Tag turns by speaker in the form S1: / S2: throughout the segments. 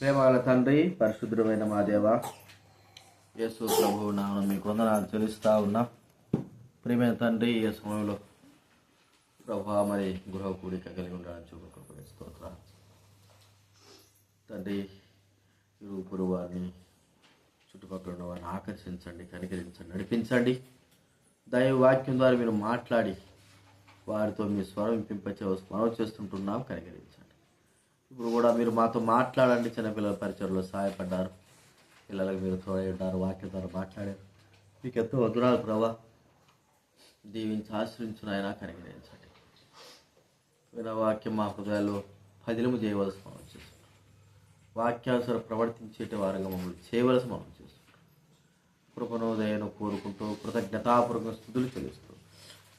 S1: ప్రేమాల తండ్రి పరిశుద్ధమైన మా దేవ యేసు ప్రభు నాను మీకు వందనాలు చెల్లిస్తూ ఉన్నా. ప్రేమైన తండ్రి ఈ సమయంలో ప్రభా మరి గృహ కూడిక కలిగి ఉండడానికి చూపకపోతే స్తోత్ర. తండ్రి ఇరుపురు వారిని చుట్టుపక్కల ఉన్న వారిని ఆకర్షించండి కనికరించండి నడిపించండి. దైవ వాక్యం ద్వారా మీరు మాట్లాడి వారితో మీ స్వరం వినిపింపచే మనం చేస్తుంటున్నాం కనికరించండి. ఇప్పుడు కూడా మీరు మాతో మాట్లాడండి చిన్నపిల్లల పరిచయంలో సహాయపడ్డారు. పిల్లలకు మీరు తోడై ఉన్నారు వాక్యం ద్వారా మాట్లాడారు. మీకు ఎంతో వదురాలు ప్రభా. దీవించి ఆశ్రయించిన ఆయన కనికరించండి విన వాక్యం మా హృదయాల్లో పదిలము చేయవలసి మనం చేస్తున్నాం. వాక్యానుసారం ప్రవర్తించేటి వారంగా మమ్మల్ని చేయవలసి మనం చేస్తున్నాం. కృపణోదయను కోరుకుంటూ కృతజ్ఞతాపూర్వక స్థుతులు చెల్లిస్తూ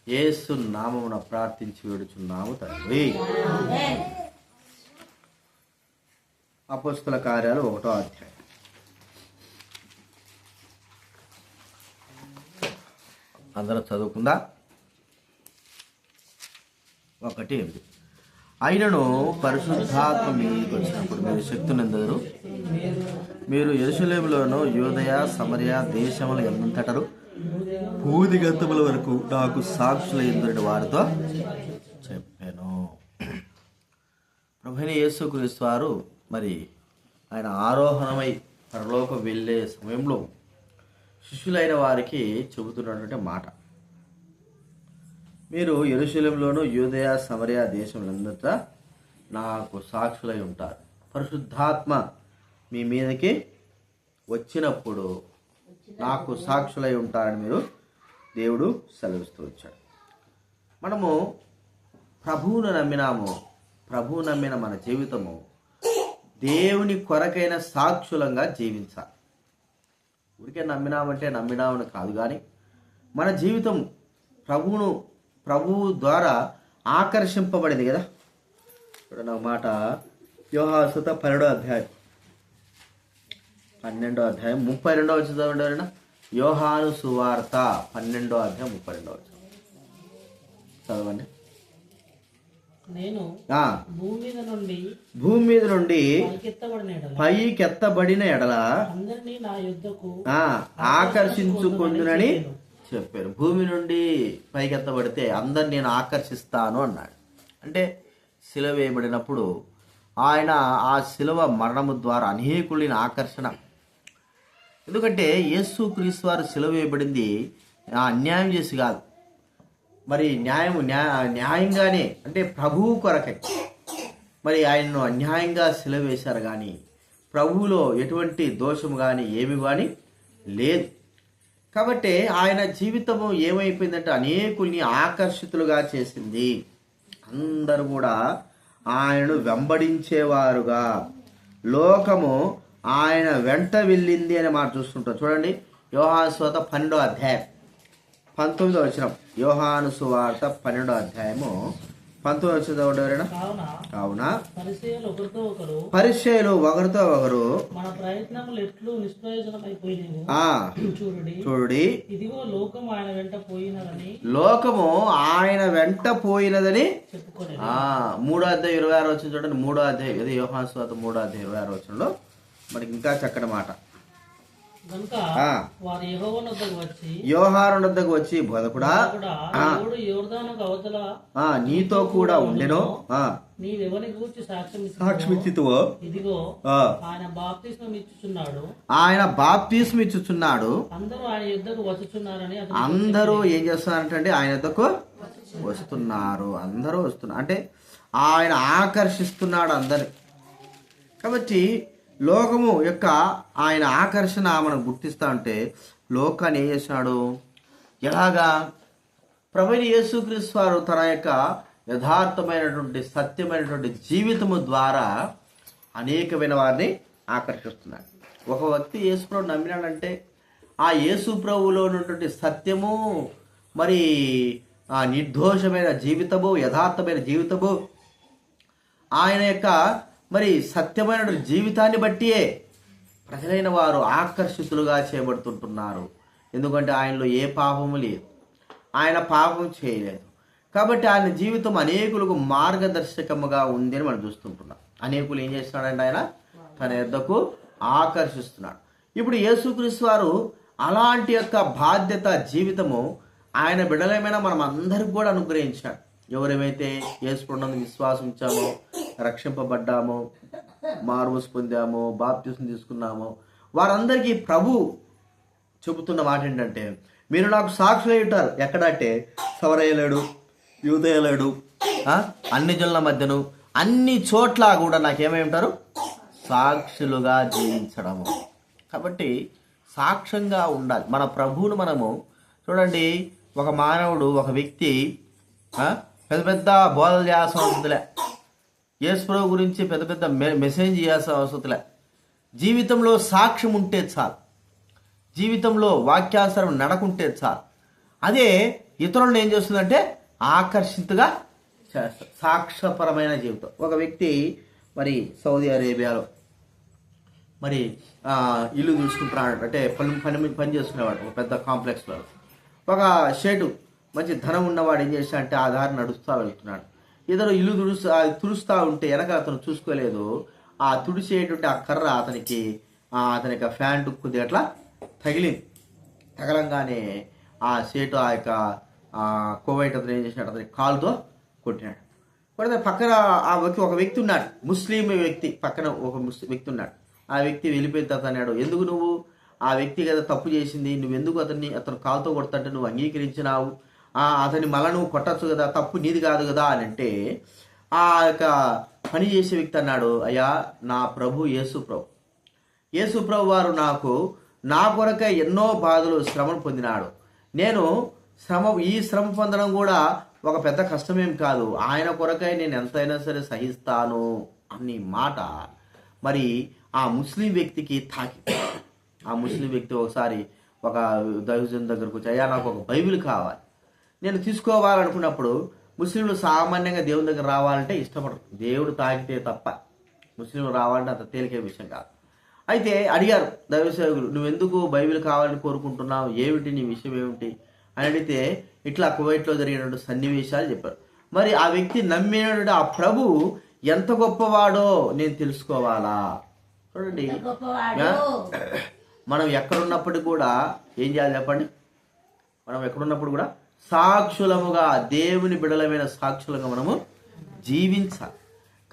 S1: ఏసు నామమున ప్రార్థించి వేడుచున్నాము తండ్రి. అపోస్తుల కార్యాలు ఒకటో అధ్యాయం. అందరూ చదువుకుందా? ఒకటి ఎనిమిది. అయినను పరిశుద్ధాత్మ మీకు వచ్చినప్పుడు మీరు శక్తునందరు మీరు ఎరుసలేములోను యోదయ సమరయ దేశములు ఎంతటరు? భూది గంతముల వరకు నాకు సాక్షులు ఎందరి వారితో చెప్పాను. ప్రభుని యేసుక్రీస్తు వారు మరి ఆయన ఆరోహణమై పరలోకం వెళ్ళే సమయంలో శిష్యులైన వారికి చెబుతున్నటువంటి మాట. మీరు ఎరుశలంలోను యూదయ సమరయ దేశంలంతా నాకు సాక్షులై ఉంటారు. పరిశుద్ధాత్మ మీ మీదకి వచ్చినప్పుడు నాకు సాక్షులై ఉంటారని మీరు దేవుడు సెలవిస్తూ వచ్చాడు. మనము ప్రభువును నమ్మినాము. ప్రభువు నమ్మిన మన జీవితము దేవుని కొరకైన సాక్షులంగా జీవించాలి. ఊరికే నమ్మినామంటే నమ్మినామని కాదు కానీ మన జీవితం ప్రభువును ప్రభువు ద్వారా ఆకర్షింపబడింది కదా. ఇప్పుడు నా మాట యోహాసుత పన్నెండో అధ్యాయం. పన్నెండో అధ్యాయం ముప్పై రెండో వచ్చి చదవండి యోహాను సువార్త పన్నెండో అధ్యాయం ముప్పై రెండో వచ్చి చదవండి.
S2: నేను భూమి మీద నుండి
S1: భూమి మీద నుండి
S2: పైకెత్తబడిన ఎడల. అందరినీ నా యుద్ధకు
S1: ఆకర్షించుకుందునని చెప్పారు. భూమి నుండి పైకెత్తబడితే అందరిని నేను ఆకర్షిస్తాను అన్నాడు. అంటే శిల వేయబడినప్పుడు ఆయన ఆ శిలువ మరణము ద్వారా అనేకులని ఆకర్షణ. ఎందుకంటే యేసు క్రీస్తు వారు శిలువ వేయబడింది ఆ, అన్యాయం చేసి కాదు. మరి న్యాయం న్యాయంగానే అంటే ప్రభువు కొరకై మరి ఆయనను అన్యాయంగా సెలవేశారు కానీ ప్రభువులో ఎటువంటి దోషం కానీ ఏమి కానీ లేదు. కాబట్టి ఆయన జీవితము ఏమైపోయిందంటే అనేకుల్ని ఆకర్షితులుగా చేసింది. అందరూ కూడా ఆయనను వెంబడించేవారుగా. లోకము ఆయన వెంట వెళ్ళింది అని మాట చూస్తుంటాం. చూడండి యోహాస్వత పన్నెండో అధ్యాయం. పంతొమ్మిదో వచ్చిన యోహాను సువార్త పన్నెండో అధ్యాయము. పంతొమ్మిది వచ్చిన ఎవరైనా?
S2: కావున పరిచయాలు ఒకరితో ఒకరు మన ప్రయత్నములు ఎట్లు చూడుడి. ఇదిగో లోకం ఆయన వెంట పోయినదని
S1: లోకము ఆయన వెంట పోయినదని ఆ మూడో అధ్యాయం ఇరవై ఆరు వచ్చిన చూడండి. మూడో అధ్యాయం. ఇది యోహాను స్వాత మూడో అధ్యాయం ఇరవై ఆరు వచ్చినలో మనకి ఇంకా చక్కటి మాట.
S2: వద్దకు వచ్చి
S1: బోధకుడా నీతో కూడా ఉండెను. సాక్షిమిచ్చితువో
S2: ఇదిగో ఆయన బాప్తిస్మం ఇచ్చుచున్నాడు.
S1: ఆయన బాప్తీసం ఇచ్చుచున్నాడు.
S2: అందరూ ఆయన యుద్ధకు వచ్చుచున్నారని
S1: అందరూ ఏం చేస్తున్నారంటే ఆయన వద్దకు వస్తున్నారు. అందరూ వస్తున్నారు. అంటే ఆయన ఆకర్షిస్తున్నాడు అందరి కాబట్టి లోకము యొక్క ఆయన ఆకర్షణ మనం గుర్తిస్తా అంటే లోకాన్ని ఏం చేసినాడు? ఎలాగా? ప్రభుని యేసుక్రీస్తు వారు తన యొక్క యథార్థమైనటువంటి సత్యమైనటువంటి జీవితము ద్వారా అనేకమైన వారిని ఆకర్షిస్తున్నాడు. ఒక వ్యక్తి యేసుప్రభు నమ్మినాడంటే ఆ యేసు ప్రభువులో ఉన్నటువంటి సత్యము మరి ఆ నిర్దోషమైన జీవితము యథార్థమైన జీవితము ఆయన యొక్క మరి సత్యమైన జీవితాన్ని బట్టియే ప్రజలైన వారు ఆకర్షితులుగా చేయబడుతుంటున్నారు. ఎందుకంటే ఆయనలో ఏ పాపము లేదు. ఆయన పాపం చేయలేదు. కాబట్టి ఆయన జీవితం అనేకులకు మార్గదర్శకముగా ఉంది అని మనం చూస్తుంటున్నాం. అనేకులు ఏం చేస్తున్నాడంటే ఆయన తన యొద్దకు ఆకర్షిస్తున్నాడు. ఇప్పుడు యేసుక్రీస్తు వారు అలాంటి యొక్క బాధ్యత జీవితము ఆయన బిడలమైన మనం అందరికి కూడా అనుగ్రహించాడు. ఎవరేమైతే యేసుకున్నందు విశ్వాసం ఇచ్చామో రక్షింపబడ్డామో మార్వస్ పొందామో బాప్తిసం తీసుకున్నామో. వారందరికీ ప్రభు చెబుతున్న మాట ఏంటంటే మీరు నాకు సాక్షులు ఉంటారు. ఎక్కడంటే సవరయ్యలేడు యూదయలేడు అన్ని జనుల మధ్యను అన్ని చోట్ల కూడా నాకేమై ఉంటారు? సాక్షులుగా జీవించడము. కాబట్టి సాక్ష్యంగా ఉండాలి. మన ప్రభువును మనము చూడండి ఒక మానవుడు ఒక వ్యక్తి పెద్ద పెద్ద బోధలు చేయాల్సిన యేసుప్రభు గురించి పెద్ద పెద్ద మె- మెసేజ్ చేయాల్సిన అవసరంలే జీవితంలో సాక్ష్యం ఉంటే చాలు. జీవితంలో వాక్యానుసారం నడకుంటే చాలు. అదే ఇతరులను ఏం చేస్తుందంటే ఆకర్షితుగా చేస్తారు సాక్ష్యపరమైన జీవితం. ఒక వ్యక్తి మరి సౌదీ అరేబియాలో మరి ఇల్లు చూసుకుంటున్నాడు. అంటే పని పని పని చేసుకునేవాడు ఒక పెద్ద కాంప్లెక్స్లో. ఒక షేటు మంచి ధనం ఉన్నవాడు ఏం చేశాడంటే ఆ దారి నడుస్తూ వెళ్తున్నాడు. ఇద్దరు ఇల్లు తుడుస్తూ తుడుస్తూ ఉంటే వెనక అతను చూసుకోలేదు. ఆ తుడిచేటువంటి ఆ కర్ర అతనికి ఆ, యొక్క ఫ్యాంట్ కొద్దిగా అట్లా తగిలింది. తగలంగానే ఆ సేటు ఆ యొక్క కోవైట్ అతను ఏం చేసినాడు? అతని కాలుతో కొట్టినాడు. కొడితే పక్కన ఆ వ్యక్తి ఒక వ్యక్తి ఉన్నాడు. ముస్లిం వ్యక్తి పక్కన ఒక ముస్లిం వ్యక్తి ఉన్నాడు. ఆ వ్యక్తి వెళ్ళిపోయిన తర్వాత అన్నాడు ఎందుకు నువ్వు? ఆ వ్యక్తి కదా తప్పు చేసింది. నువ్వెందుకు అతన్ని అతను కాలుతో కొడతంటే నువ్వు అంగీకరించినావు. అతని మలను నువ్వు కొట్టచ్చు కదా తప్పు నీది కాదు కదా అని అంటే ఆ యొక్క పని చేసే వ్యక్తి అన్నాడు అయ్యా నా ప్రభు యేసుప్రభు ప్రభు. వారు నాకు నా కొరకే ఎన్నో బాధలు శ్రమను పొందినాడు. నేను శ్రమ ఈ శ్రమ పొందడం కూడా ఒక పెద్ద కష్టమేం కాదు. ఆయన కొరకై నేను ఎంతైనా సరే సహిస్తాను అనే మాట. మరి ఆ ముస్లిం వ్యక్తికి తాకి. ఆ ముస్లిం వ్యక్తి ఒకసారి ఒక దైవజన్ దగ్గరకు వచ్చి అయ్యా నాకు ఒక బైబిల్ కావాలి. నేను తీసుకోవాలనుకున్నప్పుడు ముస్లింలు సామాన్యంగా దేవుని దగ్గర రావాలంటే ఇష్టపడరు. దేవుడు తాకితే తప్ప ముస్లింలు రావాలంటే అంత తేలికే విషయం కాదు. అయితే అడిగారు దైవసేవకులు నువ్వెందుకు బైబిల్ కావాలని కోరుకుంటున్నావు? ఏమిటి నీ విషయం ఏమిటి? అని అడిగితే ఇట్లా కువైట్లో జరిగినటువంటి సన్నివేశాలు చెప్పారు. మరి ఆ వ్యక్తి నమ్మినటువంటి ఆ ప్రభు ఎంత గొప్పవాడో నేను తెలుసుకోవాలా? చూడండి? మనం ఎక్కడున్నప్పటికీ కూడా ఏం చేయాలి చెప్పండి? మనం ఎక్కడున్నప్పుడు కూడా సాక్షులముగా దేవుని బిడలమైన సాక్షులుగా మనము జీవించాలి.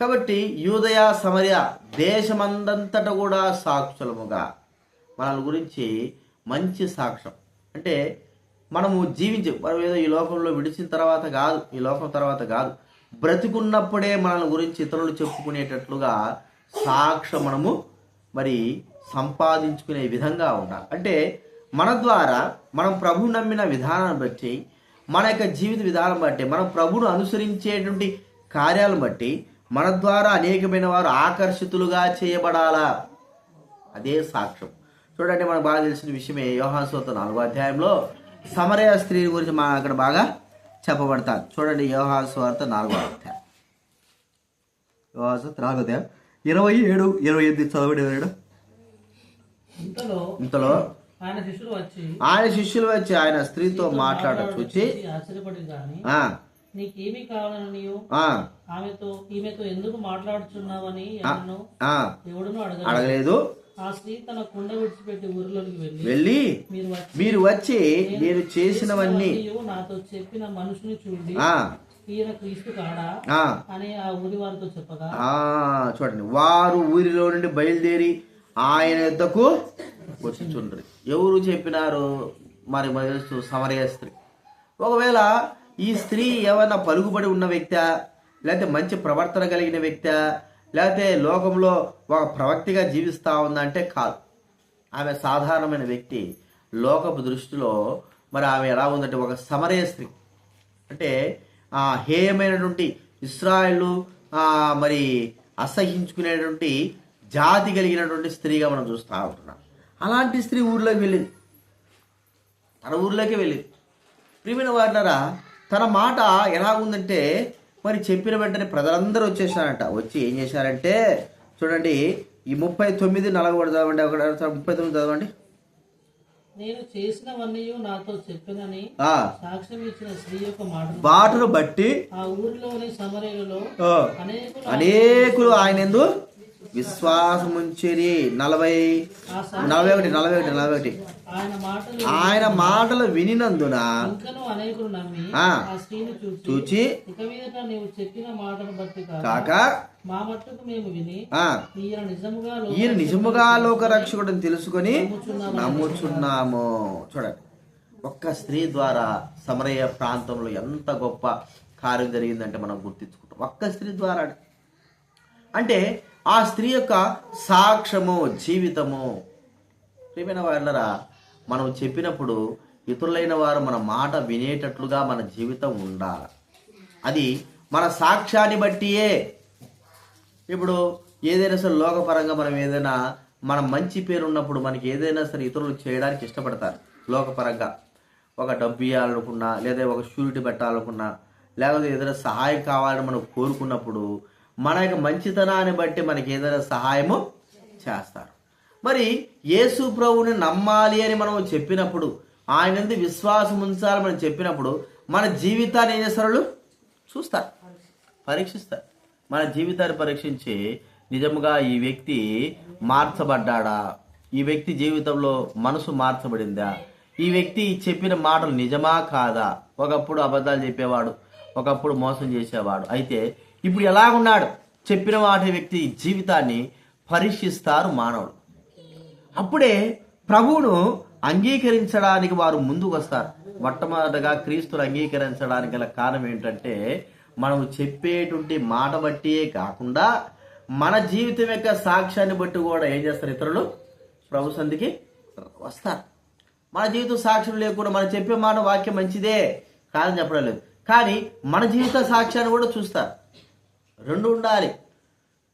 S1: కాబట్టి యూదయ సమర్య దేశమందంతట కూడా సాక్షులముగా మన గురించి మంచి సాక్ష్యం. అంటే మనము జీవించే మనం ఏదో ఈ లోకంలో విడిచిన తర్వాత కాదు ఈ లోకం తర్వాత కాదు. బ్రతికున్నప్పుడే మనల్ని గురించి ఇతరులు చెప్పుకునేటట్లుగా సాక్ష్యం మనము మరి సంపాదించుకునే విధంగా ఉండాలి. అంటే మన ద్వారా మనం ప్రభు నమ్మిన విధానాన్ని బట్టి మన యొక్క జీవిత విధానం బట్టి మనం ప్రభును అనుసరించేటువంటి కార్యాలను బట్టి మన ద్వారా అనేకమైన వారు ఆకర్షితులుగా చేయబడాలా? అదే సాక్ష్యం. చూడండి మనకు బాగా తెలిసిన విషయమే యోహాన్ సోత నాలుగో అధ్యాయంలో సమరయ స్త్రీ గురించి మా అక్కడ బాగా చెప్పబడతారు. చూడండి యోహాన్ స్వార్త నాలుగో అధ్యాయం. యోహాన్ స్వార్త నాలుగో అధ్యాయం. ఇరవై ఏడు ఇరవై ఎనిమిది చదవడి
S2: ఇంతలో ఆయన శిష్యులు వచ్చి
S1: ఆయన శిష్యులు వచ్చి ఆయన స్త్రీతో మాట్లాడ చూచి
S2: నీకేమి కావాలని నీవు? ఆమెతో ఈమెతో ఎందుకు మాట్లాడుచున్నావని ఎవడును
S1: అడగలేదు.
S2: ఆ స్త్రీ తన కుండ విడిచిపెట్టి ఊరిలోకి వెళ్ళి మీరు వచ్చి
S1: వచ్చి నేను చేసినవన్నీ
S2: "నీవు నాతో చెప్పిన మనుషుని చూడండి
S1: ఆ,
S2: ఈయన క్రీస్తు కాడా?
S1: ఆ,
S2: అని ఆ ఊరి వారితో చెప్పగా
S1: ఆ, చూడండి. వారు ఊరిలో నుండి బయలుదేరి ఆయన యుద్ధకు వచ్చుచుండ్రి ఎవరు చెప్పినారు? మరి మరి తెలుసు సమరయ స్త్రీ. ఒకవేళ ఈ స్త్రీ ఏమైనా పలుకుబడి ఉన్న వ్యక్తా? లేకపోతే మంచి ప్రవర్తన కలిగిన వ్యక్తా? లేకపోతే లోకంలో ఒక ప్రవక్తిగా జీవిస్తా ఉందంటే కాదు. ఆమె సాధారణమైన వ్యక్తి. లోకపు దృష్టిలో మరి ఆమె ఎలా ఉందంటే ఒక సమరయ స్త్రీ. అంటే ఆ హేయమైనటువంటి ఇస్రాయలు మరి అసహించుకునేటువంటి జాతి కలిగినటువంటి స్త్రీగా మనం చూస్తూ ఉంటున్నాం. అలాంటి స్త్రీ ఊర్లోకి వెళ్ళింది. తన ఊర్లోకి వెళ్ళింది. ప్రియమైన వారినరా తన మాట ఎలా ఉందంటే మరి చెప్పిన వెంటనే ప్రజలందరూ వచ్చేసారంట. వచ్చి ఏం చేశారంటే చూడండి ఈ ముప్పై తొమ్మిది నలభై ఒకటి చదవండి ఒకటి ముప్పై తొమ్మిది చదవండి.
S2: నేను చేసినవన్నీ నాతో చెప్పినని సాక్ష్యం ఇచ్చిన స్త్రీ యొక్క మాటను
S1: బాటను బట్టి
S2: ఆ ఊరిలోని అనేకులు
S1: ఆయన ఎందు విశ్వాసముంచిరి నలభై నలభై ఒకటి నలభై ఒకటి నలభై ఒకటి
S2: ఆయన మాటలు
S1: వినినందున చూచి
S2: కాక ఈయన నిజముగా లోక
S1: ఈయన నిజముగా లోక రక్షకుడిని తెలుసుకొని నమ్ముచున్నాము? చూడండి. ఒక్క స్త్రీ ద్వారా సమరయ ప్రాంతంలో ఎంత గొప్ప కార్యం జరిగిందంటే మనం గుర్తించుకుంటాం. ఒక్క స్త్రీ ద్వారా అంటే ఆ స్త్రీ యొక్క సాక్ష్యము జీవితము. ప్రియమైన వాళ్ళరా మనం చెప్పినప్పుడు ఇతరులైన వారు మన మాట వినేటట్లుగా మన జీవితం ఉండాలి. అది మన సాక్ష్యాన్ని బట్టియే. ఇప్పుడు ఏదైనా సరే లోకపరంగా మనం ఏదైనా మన మంచి పేరు ఉన్నప్పుడు మనకి ఏదైనా సరే ఇతరులు చేయడానికి ఇష్టపడతారు లోకపరంగా. ఒక డబ్బు ఇవ్వాలనుకున్నా లేదా ఒక షూరిటీ పెట్టాలనుకున్నా లేకపోతే ఏదైనా సహాయం కావాలని మనం కోరుకున్నప్పుడు మన యొక్క మంచితనాన్ని బట్టి మనకి ఏదైనా సహాయము చేస్తారు. మరి యేసు ప్రభుని నమ్మాలి అని మనం చెప్పినప్పుడు ఆయన ఎందు విశ్వాసం ఉంచాలి మనం చెప్పినప్పుడు మన జీవితాన్ని ఏం చేస్తారు? చూస్తారు. పరీక్షిస్తారు. మన జీవితాన్ని పరీక్షించి నిజముగా ఈ వ్యక్తి మార్చబడ్డాడా? ఈ వ్యక్తి జీవితంలో మనసు మార్చబడిందా? ఈ వ్యక్తి చెప్పిన మాటలు నిజమా కాదా? ఒకప్పుడు అబద్ధాలు చెప్పేవాడు ఒకప్పుడు మోసం చేసేవాడు. అయితే ఇప్పుడు ఎలాగున్నాడు? చెప్పిన వాటి వ్యక్తి జీవితాన్ని పరీక్షిస్తారు మానవుడు. అప్పుడే ప్రభువును అంగీకరించడానికి వారు ముందుకు వస్తారు మొట్టమొదటగా క్రీస్తును అంగీకరించడానికి గల కారణం ఏంటంటే మనం చెప్పేటువంటి మాట బట్టియే కాకుండా మన జీవితం యొక్క సాక్ష్యాన్ని బట్టి కూడా ఏం చేస్తారు ఇతరులు? ప్రభు సంధికి వస్తారు. మన జీవితం సాక్ష్యం లేకుండా మనం చెప్పే మాట వాక్యం మంచిదే కాదని చెప్పడం లేదు. కానీ మన జీవిత సాక్ష్యాన్ని కూడా చూస్తారు. రెండు ఉండాలి.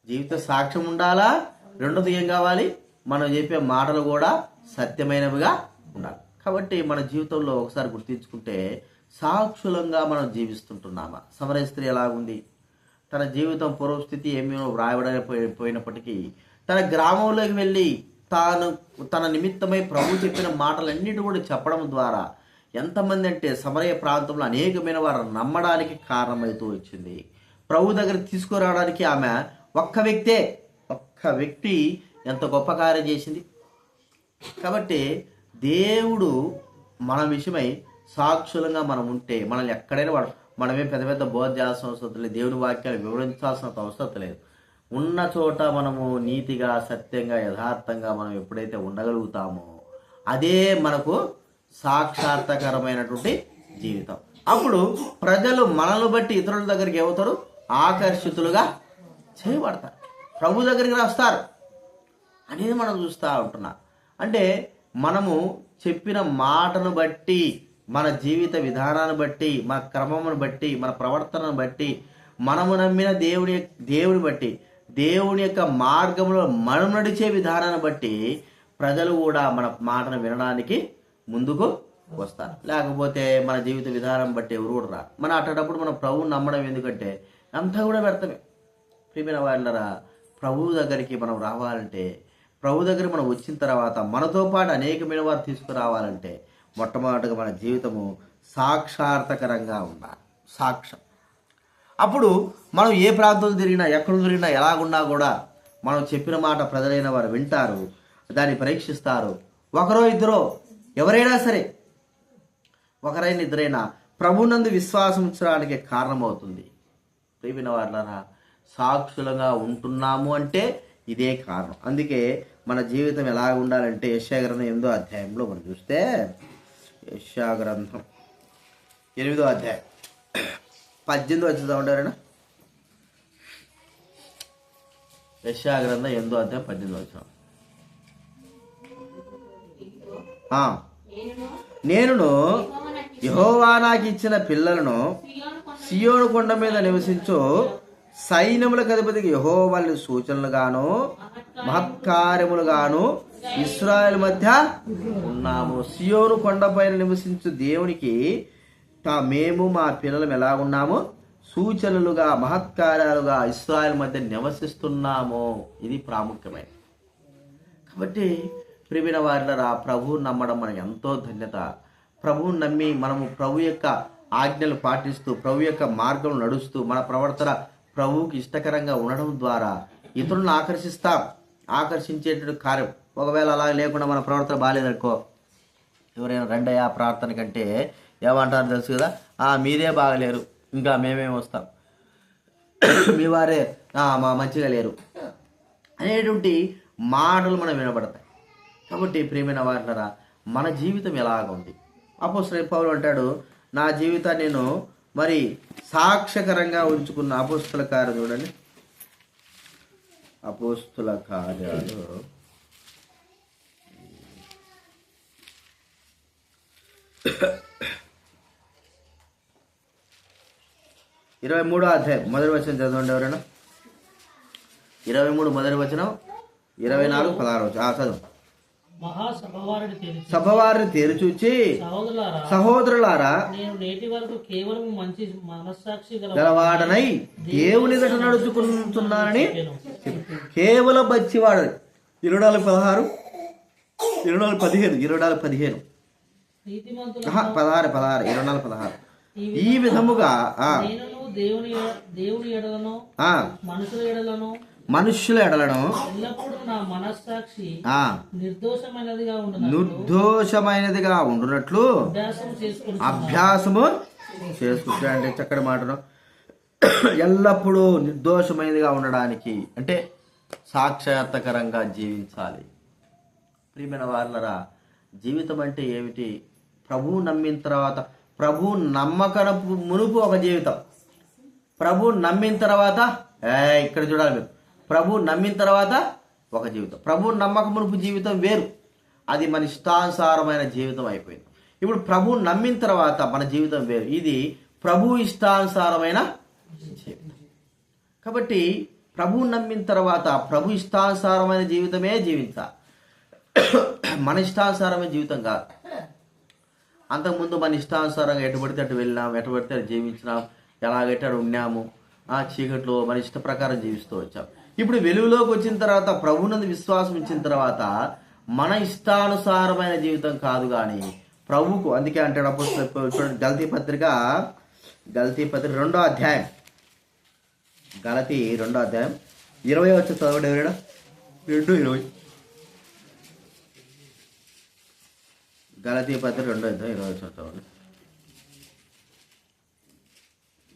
S1: జీవిత సాక్ష్యం ఉండాలా? రెండోది ఏం కావాలి? మనం చెప్పే మాటలు కూడా సత్యమైనవిగా ఉండాలి. కాబట్టి మన జీవితంలో ఒకసారి గుర్తించుకుంటే సాక్షులంగా మనం జీవిస్తుంటున్నామా? సమరయ స్త్రీ ఎలా ఉంది తన జీవితం పూర్వస్థితి ఏమేమో వ్రాయబడని పోయినప్పటికీ తన గ్రామంలోకి వెళ్ళి తాను తన నిమిత్తమై ప్రభు చెప్పిన మాటలన్నిటి కూడా చెప్పడం ద్వారా ఎంతమంది అంటే సమరయ ప్రాంతంలో అనేకమైన వారు నమ్మడానికి కారణమవుతూ వచ్చింది. ప్రభు దగ్గర తీసుకురావడానికి ఆమె ఒక్క వ్యక్తే ఒక్క వ్యక్తి ఎంత గొప్ప కార్యం చేసింది. కాబట్టి దేవుడు మన విషయమై సాక్షులంగా మనం ఉంటే మనల్ని ఎక్కడైనా వాడు మనమే పెద్ద పెద్ద బోధ చేయాల్సిన అవసరం లేదు దేవుని వాక్యాన్ని వివరించాల్సిన అవసరం లేదు. ఉన్న చోట మనము నీతిగా సత్యంగా యథార్థంగా మనం ఎప్పుడైతే ఉండగలుగుతామో అదే మనకు సాక్షార్థకరమైనటువంటి జీవితం. అప్పుడు ప్రజలు మనల్ని బట్టి ఇతరుల దగ్గరికి ఏమవుతారు? ఆకర్షితులుగా చేయబడతారు. ప్రభు దగ్గరికి వస్తారు అనేది మనం చూస్తూ ఉంటున్నాం. అంటే మనము చెప్పిన మాటను బట్టి మన జీవిత విధానాన్ని బట్టి మన క్రమమును బట్టి మన ప్రవర్తనను బట్టి మనము నమ్మిన దేవుని దేవుని బట్టి దేవుని యొక్క మార్గంలో మనం నడిచే విధానాన్ని బట్టి ప్రజలు కూడా మన మాటను వినడానికి ముందుకు వస్తారు. లేకపోతే మన జీవిత విధానం బట్టి ఎవరు కూడా రారు. మన అట్టేటప్పుడు మనం ప్రభువుని నమ్మడం ఎందుకంటే అంతా కూడా వ్యర్థమే. ప్రియమైన వాళ్ళరా ప్రభువు దగ్గరికి మనం రావాలంటే ప్రభు దగ్గర మనం వచ్చిన తర్వాత మనతో పాటు అనేకమైన వారు తీసుకురావాలంటే మొట్టమొదటిగా మన జీవితము సాక్షార్థకరంగా ఉండాలి. సాక్ష్యం. అప్పుడు మనం ఏ ప్రాంతం తిరిగినా ఎక్కడ తిరిగినా ఎలాగున్నా కూడా మనం చెప్పిన మాట ప్రజలైన వారు వింటారు దాన్ని పరీక్షిస్తారు. ఒకరో ఇద్దరో ఎవరైనా సరే ఒకరైనా ఇద్దరైనా ప్రభునందు విశ్వాసం ఉంచడానికి కారణమవుతుంది. ప్రేమిన వాళ్ళరా సాక్షులుగా ఉంటున్నాము అంటే ఇదే కారణం. అందుకే మన జీవితం ఎలా ఉండాలంటే యశాగ్రంథం ఎనిమిదో అధ్యాయంలో మనం చూస్తే యశాగ్రంథం ఎనిమిదో అధ్యాయం. పద్దెనిమిది వచ్చిందా ఉంటారైనా యశాగ్రంథం ఎనిమిదో అధ్యాయం పద్దెనిమిది వచ్చాం నేనును యహోవా నాకు ఇచ్చిన పిల్లలను సియోను కొండ మీద నివసించు సైన్యములకు అధిపతికి యహోవాని సూచనలుగాను మహత్కార్యములుగాను ఇస్రాయల్ మధ్య ఉన్నాము. సియోను కొండపైన నివసించు దేవునికి తా మేము మా పిల్లలం ఎలా ఉన్నాము సూచనలుగా మహత్కార్యాలుగా ఇస్రాయల్ మధ్య నివసిస్తున్నాము. ఇది ప్రాముఖ్యమైనది. కాబట్టి ప్రిమిన వారిలరా ప్రభువు నమ్మడం మనకు ఎంతో ధన్యత. ప్రభువుని నమ్మి మనము ప్రభు యొక్క ఆజ్ఞలు పాటిస్తూ ప్రభు యొక్క మార్గం నడుస్తూ మన ప్రవర్తన ప్రభువుకి ఇష్టకరంగా ఉండడం ద్వారా ఇతరులను ఆకర్షిస్తాం. ఆకర్షించేటువంటి కార్యం. ఒకవేళ అలా లేకుండా మన ప్రవర్తన బాగాలేదనుకో ఎవరైనా రెండయ్యా ప్రార్థన కంటే ఏమంటారు తెలుసు కదా "ఆ, మీరే బాగలేరు. ఇంకా మేమేం వస్తాం? మీ వారే మా మంచిగా లేరు. అనేటువంటి మాటలు మనం వినబడతాయి. కాబట్టి ప్రియమైన వారినరా మన జీవితం ఎలాగుంది ఉంది? అపోస్తుల పౌలు అంటాడు నా జీవితాన్ని నేను మరి సాక్ష్యకరంగా ఉంచుకున్న అపోస్తుల కార్యం చూడండి. అపోస్తుల కార్యాలు. ఇరవై మూడో అధ్యాయం మొదటి వచనం చదవండి ఎవరైనా? ఇరవై మూడు మొదటి వచనం ఇరవై నాలుగు పదహారు ఆ, చదువు. సభవారిని తెరిచూచి
S2: సహోదరులారా కేవలం మంచి మనస్సాక్షి గల
S1: గలవాడనై దేవుని గట నడుచుకుంటున్నానని కేవలం మంచివాడు. ఇరవై నాలుగు పదహారు ఇరవై నాలుగు పదిహేను. ఇరవై నాలుగు పదిహేను పదహారు పదహారు ఇరవై నాలుగు పదహారు. ఈ విధముగా
S2: దేవుని దేవుని ఎడలను మనుషుల ఎడలను
S1: మనుష్యుల ఎడలను
S2: నిర్దోషమైనదిగా ఉండను
S1: నిర్దోషమైనదిగా ఉండునట్లు అభ్యాసము చేసుకుంటాడండి చక్కటి మాటను. ఎల్లప్పుడూ నిర్దోషమైనదిగా ఉండడానికి అంటే సాక్షాత్కరంగా జీవించాలి. ప్రియమైన వాళ్ళరా జీవితం అంటే ఏమిటి? ప్రభువు నమ్మిన తర్వాత ప్రభు నమ్మకనపు మునుపు ఒక జీవితం. ప్రభు నమ్మిన తర్వాత ఏ ఇక్కడ చూడాలి మీరు. ప్రభు నమ్మిన తర్వాత ఒక జీవితం. ప్రభు నమ్మక మునుపు జీవితం వేరు. అది మన ఇష్టానుసారమైన జీవితం అయిపోయింది. ఇప్పుడు ప్రభు నమ్మిన తర్వాత మన జీవితం వేరు. ఇది ప్రభు ఇష్టానుసారమైన జీవితం. కాబట్టి ప్రభు నమ్మిన తర్వాత ప్రభు ఇష్టానుసారమైన జీవితమే జీవించాలి మన ఇష్టానుసారమైన జీవితం కాదు. అంతకుముందు మన ఇష్టానుసారంగా ఎటు పడితే అటు వెళ్ళినాం ఎటు పడితే అటు జీవించినాం ఎలాగైతే అటు ఉన్నాము ఆ చీకట్లో మన ఇష్ట ప్రకారం జీవిస్తూ వచ్చాం. ఇప్పుడు వెలుగులోకి వచ్చిన తర్వాత ప్రభునందు విశ్వాసం ఇచ్చిన తర్వాత మన ఇష్టానుసారమైన జీవితం కాదు కానీ ప్రభువుకు అందుకే అంటాడు పౌలు చూడండి గలతీ పత్రిక గలతీ పత్రిక రెండో అధ్యాయం. గలతీ రెండో అధ్యాయం. ఇరవై వచ్చి చదవండి ఎవరైనా? రెండు ఇరవై. గలతీ పత్రిక రెండో అధ్యాయం ఇరవై వచ్చి చదవండి.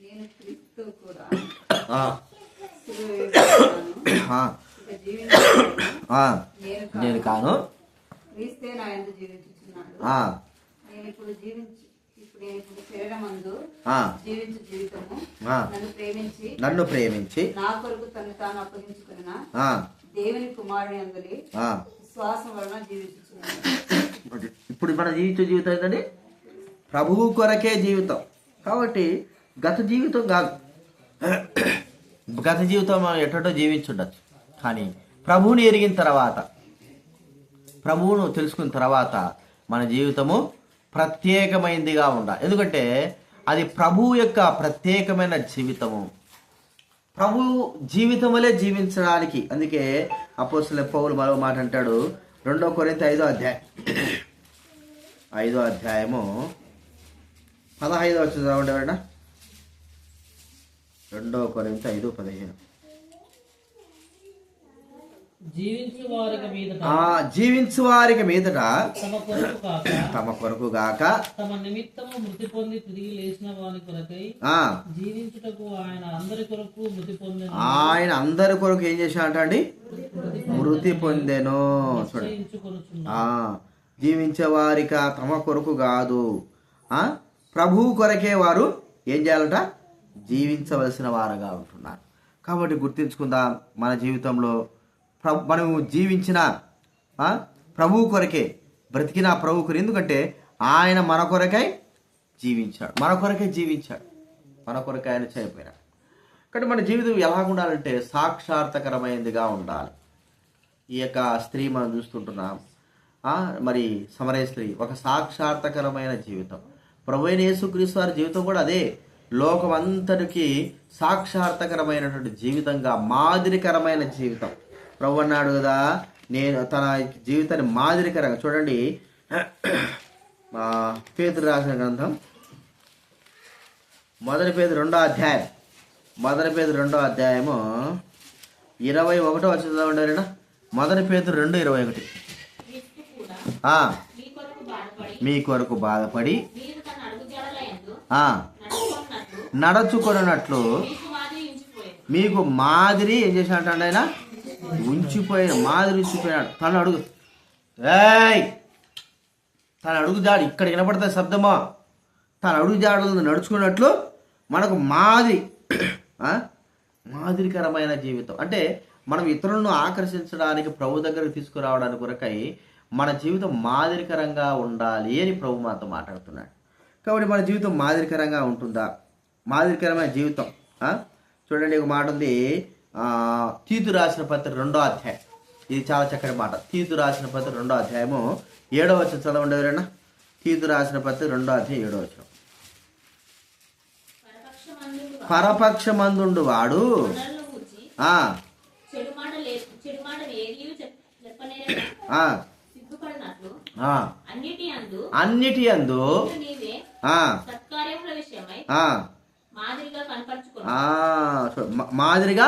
S3: నేను నేను
S1: నేను
S3: కాను. నన్ను ప్రేమించి
S1: నన్ను ప్రేమించి
S3: నా కొరకు తను తాను అప్పగించుకున్న
S1: ఆ,
S3: దేవుని కుమారుని అందరి
S1: ఆ.
S3: విశ్వాసం వలన
S1: ఇప్పుడు మన జీవించే జీవితం ఏంటండి? ప్రభువు కొరకే జీవితం. కాబట్టి గత జీవితం కాదు. గత జీవితం మనం ఎటో జీవించుండొచ్చు. కానీ ప్రభువుని ఎరిగిన తర్వాత ప్రభువును తెలుసుకున్న తర్వాత మన జీవితము ప్రత్యేకమైనదిగా ఉండాలి ఎందుకంటే అది ప్రభువు యొక్క ప్రత్యేకమైన జీవితము. ప్రభు జీవితం వలె జీవించడానికి. అందుకే అపోసల పౌలు మరో మాట అంటాడు రెండో కొరింత ఐదో అధ్యాయం. ఐదో అధ్యాయము పదహైదో వచ్చి చదవండి ఎవరైనా? రెండో కొరింత ఐదు పదిహేను.
S2: జీవించు వారికి
S1: మీదట
S2: తమ కొరకు కాక
S1: తమ కొరకు గాక
S2: తమ నిమిత్తము మృతి పొంది తిరిగి లేచిన వారి కొరకై జీవించుటకు ఆయన అందరి కొరకు మృతి పొందిన.
S1: ఆయన అందరి కొరకు ఏం చేశాడంట అండి? మృతి పొందెను. చూడండి. జీవించే వారిక తమ కొరకు కాదు. ఆ ప్రభువు కొరకే వారు ఏం చేయాలంట? జీవించవలసిన వారుగా ఉంటున్నారు. కాబట్టి గుర్తించుకుందాం మన జీవితంలో ప్రభు మనము జీవించిన ఆ, ప్రభువు కొరకే బ్రతికిన ప్రభు కొరకు. ఎందుకంటే ఆయన మన కొరకై జీవించాడు. మన కొరకే జీవించాడు. మన కొరకే ఆయన చనిపోయినాడు. కాబట్టి మన జీవితం ఎలా ఉండాలంటే సాక్షార్థకరమైనదిగా ఉండాలి. ఈ యొక్క స్త్రీ మనం చూస్తుంటున్నాం. మరి సమరయ స్త్రీ ఒక సాక్షార్థకరమైన జీవితం. ప్రభు అయిన యేసుక్రీస్తు వారి జీవితం కూడా అదే. లోకమంతటికి సాక్షార్థకరమైనటువంటి జీవితంగా మాదిరికరమైన జీవితం. ప్రభు అన్నాడు కదా నేను తన జీవితాన్ని మాదిరికరంగా చూడండి. పేతురు రాసిన గ్రంథం. మొదటి పేద రెండో అధ్యాయం. మొదటి పేద రెండో అధ్యాయము ఇరవై ఒకటో వచ్చి చదవండి మొదటి పేతురు రెండు ఇరవై ఒకటి.
S4: మీ కొరకు బాధపడి
S1: నడుచుకొనున్నట్లు
S4: మీకు మాదిరి
S1: ఏం చేసినట్టు ఆయన? ఉంచిపోయిన మాదిరి ఉంచిపోయినాడు తను అడుగు. ఏయ్! తన అడుగు జాడు ఇక్కడ వినపడతా శబ్దమా? తన అడుగు జాడు నడుచుకున్నట్లు మనకు మాదిరి మాదిరికరమైన జీవితం. అంటే మనం ఇతరులను ఆకర్షించడానికి ప్రభు దగ్గరకు తీసుకురావడానికి కొరకై మన జీవితం మాదిరికరంగా ఉండాలి అని ప్రభు మాతో మాట్లాడుతున్నాడు. కాబట్టి మన జీవితం మాదిరికరంగా ఉంటుందా? మాదిరికరమైన జీవితం? చూడండి ఒక మాట ఉంది. ఆ, తీతు రాసిన పత్రిక రెండో అధ్యాయం. ఇది చాలా చక్కటి మాట. తీతు రాసిన పత్రిక రెండో అధ్యాయము ఏడో వచ్చిన చదవండి ఎవరైనా? తీతు రాసిన పత్రిక రెండో అధ్యాయం ఏడో వచ్చిన
S4: పరపక్షమందు
S1: పరపక్షమందుండు వాడు.
S4: అన్నిటి అందు మాదిరిగా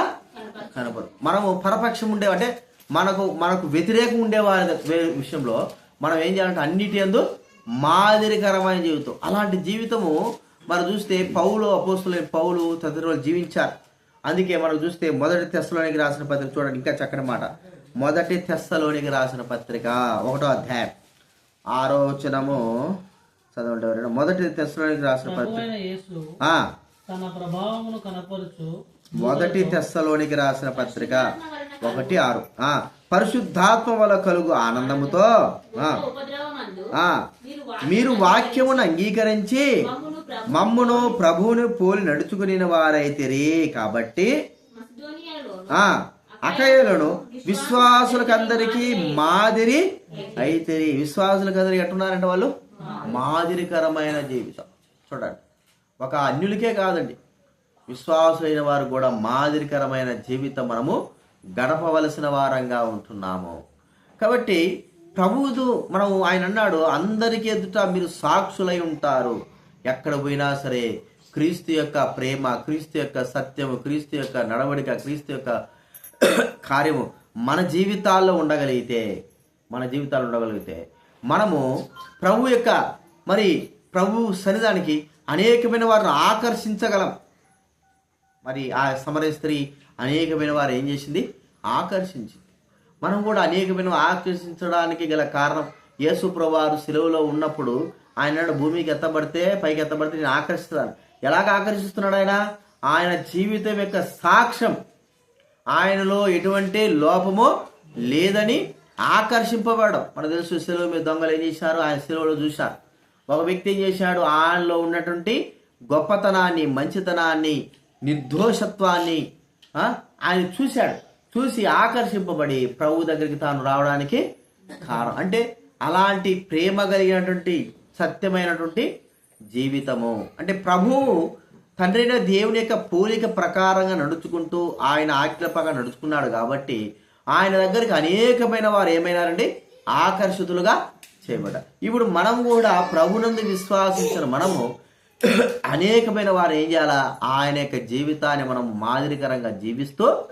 S1: కనపడు మనము పరపక్షం ఉండే అంటే మనకు మనకు వ్యతిరేకం ఉండేవారి విషయంలో మనం ఏం చేయాలంటే అన్నిటి అందు మాదిరికరమైన జీవితం. అలాంటి జీవితము మనం చూస్తే పౌలు అపోస్తులైన పౌలు తదితరులు జీవించారు. అందుకే మనం చూస్తే మొదటి తెస్సలోనికి రాసిన పత్రిక చూడండి ఇంకా చక్కని మాట. మొదటి తెస్సలోనికి రాసిన పత్రిక ఒకటో అధ్యాయం. ఆరో వచనము చదవండి ఎవరైనా. మొదటి తెస్సలోనికి రాసిన పత్రిక.
S2: ప్రభువైన యేసు
S1: ఆ,
S2: తన ప్రభావమును కనపరుచు.
S1: మొదటి తెస్సలోనికి రాసిన పత్రిక ఒకటి ఆరు. ఆ పరిశుద్ధాత్మ వల్ల కలుగు ఆనందముతో
S4: మీరు
S1: వాక్యమును అంగీకరించి
S4: మమ్మును
S1: ప్రభువుని పోలి నడుచుకుని వారైతిరి కాబట్టి ఆ అకయలను విశ్వాసులకందరికీ మాదిరి అయితేరి. విశ్వాసులకు అందరికి ఎట్టున్నారంటే వాళ్ళు? మాదిరికరమైన జీవితం. చూడండి. ఒక అన్యులకే కాదండి. విశ్వాసులైన వారు కూడా మాదిరికరమైన జీవితం మనము గడపవలసిన వారంగా ఉంటున్నాము. కాబట్టి ప్రభువుదు మనం ఆయన అన్నాడు అందరికీ ఎదుట మీరు సాక్షులై ఉంటారు. ఎక్కడ పోయినా సరే క్రీస్తు యొక్క ప్రేమ క్రీస్తు యొక్క సత్యము క్రీస్తు యొక్క నడవడిక క్రీస్తు యొక్క కార్యము మన జీవితాల్లో ఉండగలిగితే మన జీవితాల్లో ఉండగలిగితే మనము ప్రభు యొక్క మరి ప్రభు సన్నిధానికి అనేకమైన వారిని ఆకర్షించగలం. మరి ఆ సమర స్త్రీ అనేకమైన వారు ఏం చేసింది? ఆకర్షించింది. మనం కూడా అనేకమైన ఆకర్షించడానికి గల కారణం యేసుప్రవారు సెలవులో ఉన్నప్పుడు ఆయన భూమికి ఎత్తబడితే పైకి ఎత్తబడితే నేను ఆకర్షిస్తున్నాను. ఎలాగ ఆకర్షిస్తున్నాడు ఆయన? ఆయన జీవితం యొక్క సాక్ష్యం. ఆయనలో ఎటువంటి లోపము లేదని ఆకర్షింపబడడం. మనకు తెలుసు సెలవు మీద దొంగలు ఏం చేశారు? ఆయన సెలవులో చూశారు. ఒక వ్యక్తి ఏం చేశాడు? ఆయనలో ఉన్నటువంటి గొప్పతనాన్ని మంచితనాన్ని నిర్దోషత్వాన్ని ఆయన చూశాడు. చూసి ఆకర్షింపబడి ప్రభు దగ్గరికి తాను రావడానికి కారణం. అంటే అలాంటి ప్రేమ కలిగినటువంటి సత్యమైనటువంటి జీవితము. అంటే ప్రభువు తండ్రి దేవుని యొక్క పోలిక ప్రకారంగా నడుచుకుంటూ ఆయన ఆజ్ఞపగా నడుచుకున్నాడు కాబట్టి ఆయన దగ్గరికి అనేకమైన వారు ఏమైనారండి? ఆకర్షితులుగా చేయబడ్డ. ఇప్పుడు మనం కూడా ప్రభునందు విశ్వాసించిన మనము అనేకమైన వారు ఏం చేయాలా? ఆయన యొక్క జీవితాన్ని మనం మాదిరికరంగా జీవిస్తూ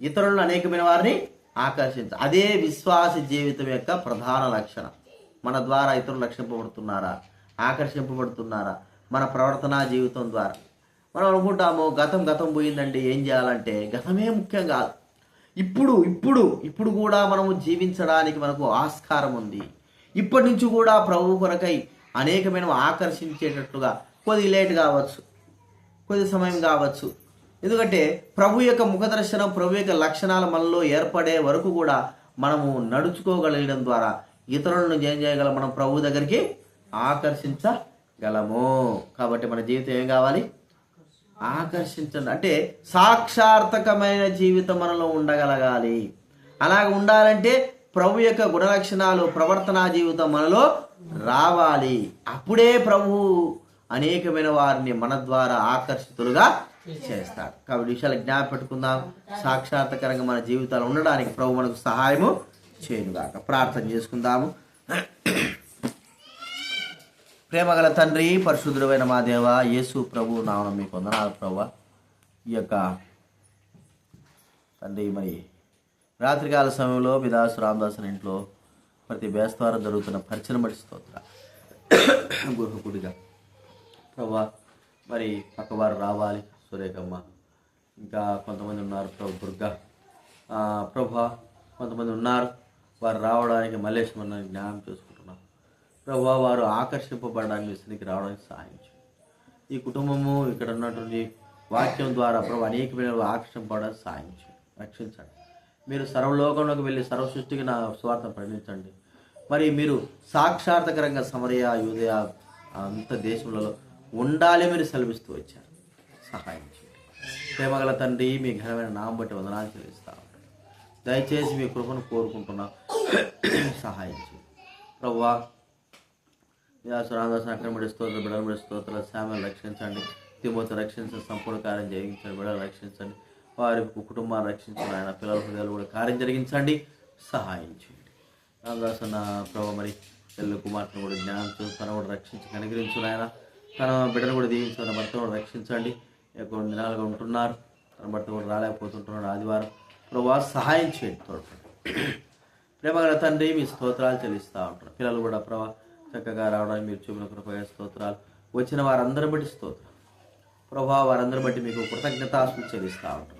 S1: ఇతరులను అనేకమైన వారిని ఆకర్షించ అదే విశ్వాస జీవితం యొక్క ప్రధాన లక్షణం. మన ద్వారా ఇతరులు రక్షింపబడుతున్నారా? ఆకర్షింపబడుతున్నారా? మన ప్రవర్తన జీవితం ద్వారా. మనం అనుకుంటాము గతం గతం పోయిందండి ఏం చేయాలంటే గతమే ముఖ్యం కాదు. ఇప్పుడు ఇప్పుడు ఇప్పుడు కూడా మనము జీవించడానికి మనకు ఆస్కారం ఉంది. ఇప్పటి నుంచి కూడా ప్రభు కొరకై అనేకమైన ఆకర్షించేటట్లుగా కొద్ది లేట్ కావచ్చు కొద్ది సమయం కావచ్చు. ఎందుకంటే ప్రభు యొక్క ముఖదర్శనం ప్రభు యొక్క లక్షణాలు మనలో ఏర్పడే వరకు కూడా మనము నడుచుకోగలగడం ద్వారా ఇతరులను ఏం చేయగలం మనం ప్రభు దగ్గరికి ఆకర్షించగలము. కాబట్టి మన జీవితం ఏం కావాలి? ఆకర్షించండి. అంటే సాక్షార్థకమైన జీవితం మనలో ఉండగలగాలి. అలాగ ఉండాలంటే ప్రభు యొక్క గుణలక్షణాలు ప్రవర్తనా జీవితం మనలో రావాలి. అప్పుడే ప్రభు అనేకమైన వారిని మన ద్వారా ఆకర్షితులుగా చేస్తాడు కాబట్టి విషయాలు జ్ఞాప పెట్టుకుందాం. సాక్షాత్కరంగా మన జీవితాలు ఉండడానికి ప్రభు మనకు సహాయము చేయనుగాక. ప్రార్థన చేసుకుందాము. ప్రేమగల తండ్రి పరిశుద్ధుడమైన మా దేవ యేసు ప్రభు నామం మీకు వందనాలు ప్రభు. ఈ యొక్క తండ్రి మరి రాత్రికాల సమయంలో బిదాసు రామదాసుని ఇంట్లో ప్రతి బేస్తవారం జరుగుతున్న పరిచయం బట్టి స్తోత్ర గృహకుడిగా ప్రభా మరి పక్కవారు రావాలి సురేఖమ్మ. ఇంకా కొంతమంది ఉన్నారు ప్రభు దుర్గా. ప్రభా కొంతమంది ఉన్నారు. వారు రావడానికి మల్లేశ్వరం జ్ఞానం చేసుకుంటున్నాం. ప్రభా వారు ఆకర్షింపబడడానికి మీ రావడానికి సహాయం ఈ కుటుంబము ఇక్కడ ఉన్నటువంటి వాక్యం ద్వారా ప్రభు అనేకమైన వారు ఆకర్షింపబడడానికి సహాయం రక్షించండి. మీరు సర్వలోకంలోకి వెళ్ళి సర్వ సృష్టికి నా స్వార్థం ప్రకటించండి మరి మీరు సాక్షార్థకరంగా సమరయ యూదయ అంత దేశంలో ఉండాలి మీరు సెలవిస్తూ వచ్చారు. సహాయం చేయండి. ప్రేమగల తండ్రి మీ ఘనమైన నామం బట్టి వందనాలు చెల్లిస్తా దయచేసి మీ కృపను కోరుకుంటున్నా సహాయం చేయండి. ప్రభువా వ్యాసరామదాస్ అక్రమడి స్తోత్ర బిడలబడి స్తోత్ర రక్షించండి. తిమోతి రక్షించండి సంపూర్ణ కార్యం జయించండి బిడలు రక్షించండి. వారి కుటుంబాన్ని రక్షించిన ఆయన పిల్లల హృదయాలు కూడా కార్యం జరిగించండి సహాయం చేయండి రామదాస్ అన్న ప్రభావ మరి చెల్లి కుమార్తెను కూడా జ్ఞానంతో తన కూడా రక్షించి కనికరించు ఆయన. తన బిడ్డను కూడా దీవించి తన భర్తను కూడా రక్షించండి. కొన్ని దినాలుగా ఉంటున్నారు తన భర్త కూడా రాలేకపోతుంటున్నాడు ఆదివారం. ప్రభు సహాయం చేయండి తోడ్పడి. ప్రేమగల తండ్రి మీ స్తోత్రాలు చెల్లిస్తూ ఉంటారు. పిల్లలు కూడా ప్రభా చక్కగా రావడానికి మీరు చూపిన కృపగా స్తోత్రాలు. వచ్చిన వారందరి బట్టి స్తోత్రం ప్రభా వారందరి బట్టి మీకు కృతజ్ఞతాసులు చెల్లిస్తూ ఉంటారు.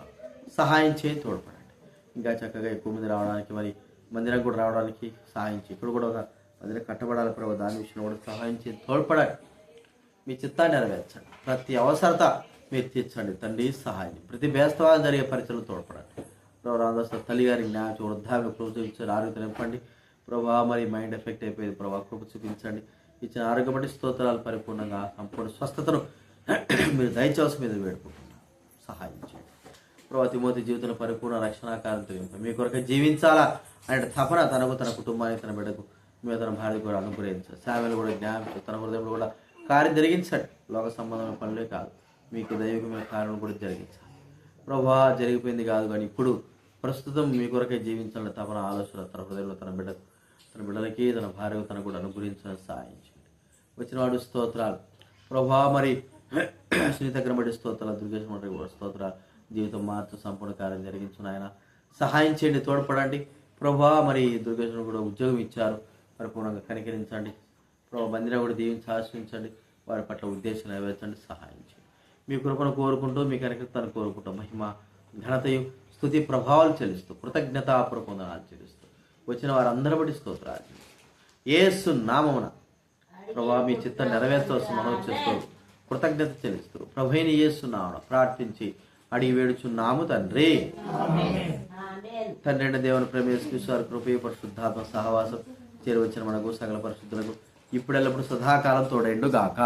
S1: సహాయం చేయి తోడ్పడండి. ఇంకా చక్కగా ఎక్కువ మంది రావడానికి మరి మందిరం కూడా రావడానికి సహాయం చేయి. ఇక్కడ కూడా ఒక మందిరం కట్టబడాలి ప్రభు దాని విషయంలో కూడా సహాయం చేయి తోడ్పడండి. మీ చిత్తాన్ని నెరవేర్చండి. ప్రతి అవసరత మీరు తీర్చండి. తండ్రి సహాయం ప్రతి బేస్తవాలు జరిగే పరిచయం తోడ్పడండి. ప్రభు రామదాస్ తల్లి గారి జ్ఞానం వృద్ధాన్ని కృప ఆరోగ్యం నింపండి. ప్రభా మరి మైండ్ ఎఫెక్ట్ అయిపోయింది. ప్రభా కృప చూపించండి. ఇచ్చిన ఆరోగ్యం బట్టి స్తోత్రాలు పరిపూర్ణంగా సంపూర్ణ స్వస్థతను మీరు దయచేసి మీద వేడుకుంటున్నాను సహాయం చేయండి. ప్రభా తిమోతి జీవితంలో పరిపూర్ణ రక్షణాకారంతో మీ కొరకు జీవించాలా అనే తపన తనకు తన కుటుంబానికి తన బిడ్డకు మీ తన భార్య కూడా అనుగ్రహించాలి. సామెలు కూడా జ్ఞానం తన హృదయంలో కూడా కార్యం జరిగించండి లోక సంబంధమైన పనులే కాదు. మీకు దైవికమైన కార్యం కూడా జరిగించాలి. ప్రభా జరిగిపోయింది కాదు కానీ ఇప్పుడు ప్రస్తుతం మీ కొరకే జీవించాలని తపన ఆలోచన తన హృదయంలో తన బిడ్డకు తన బిడ్డలకి తన భార్యకు తన కూడా అనుగ్రహించాలని సాధించండి. వచ్చిన వచ్చినవాడు స్తోత్రాలు. ప్రభా మరి సునీత బట్టి స్తోత్రాలు దుర్గేశ్వర స్తోత్రాలు. జీవితం మార్చు సంపూర్ణ కార్యం జరిగించు ఆయన సహాయం చేయండి తోడ్పడండి. ప్రభా మరి దుర్గేశ్వర కూడా ఉద్యోగం ఇచ్చారు. పరిపూర్ణంగా కనికరించండి. ప్రభా మందిరం కూడా దీవించి ఆశ్రయించండి. వారి పట్ల ఉద్దేశం నెరవేర్చండి సహాయం చేయండి. మీ కృపను కోరుకుంటూ మీ కనికృతాన్ని కోరుకుంటూ మహిమ ఘనతయు స్థుతి ప్రభావాలు చెల్లిస్తూ కృతజ్ఞతాపూర్వకందనాలు చెల్లిస్తూ వచ్చిన వారందరి బట్టి స్తోత్రాలు ఏసు నామమున ప్రభా మీ చిత్తం నెరవేర్చవలసిన మనం చేస్తూ కృతజ్ఞత చెల్లిస్తూ ప్రభైన యేసు నామన ప్రార్థించి అడిగి వేడుచున్నాము తండ్రి. తండ్రి అయిన దేవుని ప్రేమేశ్వర కృపయ పరిశుద్ధాత్మ సహవాసం చేరువచ్చిన మనకు సకల పరిశుద్ధులకు ఇప్పుడెల్లప్పుడు సదాకాలం తోడైండు గాక